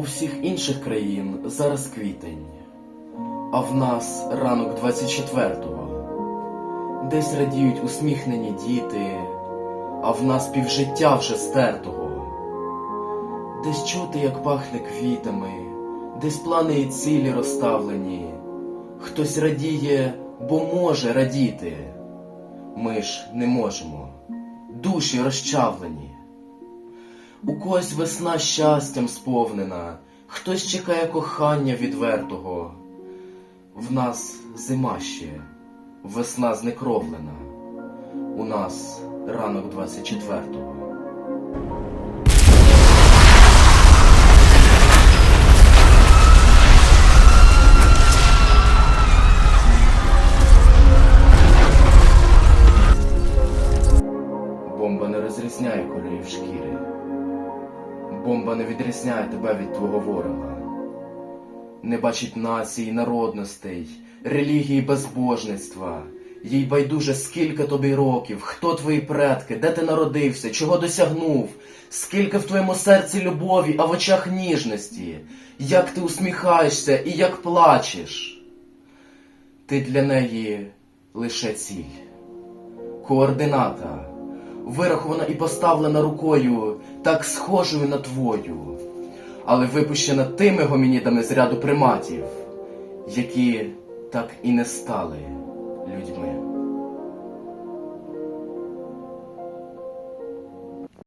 всіх інших країн зараз квітень, а в нас ранок 24-го. Десь радіють усміхнені діти, а в нас півжиття вже стертого. Десь чути, як пахне квітами, десь плани і цілі розставлені. Хтось радіє, бо може радіти. Ми ж не можемо, душі розчавлені. У когось весна щастям сповнена, хтось чекає кохання відвертого. В нас зима ще, весна знекровлена. У нас ранок 24-го. Бомба не розрізняє кольорів шкіри. Бомба не відрізняє тебе від твого ворога. Не бачить націй, народностей, релігії, безбожництва. Їй байдуже, скільки тобі років, хто твої предки, де ти народився, чого досягнув, скільки в твоєму серці любові, а в очах ніжності, як ти усміхаєшся і як плачеш. Ти для неї лише ціль, координата вирахована і поставлена рукою, так схожою на твою, але випущена тими гомінідами з ряду приматів, які так і не стали людьми.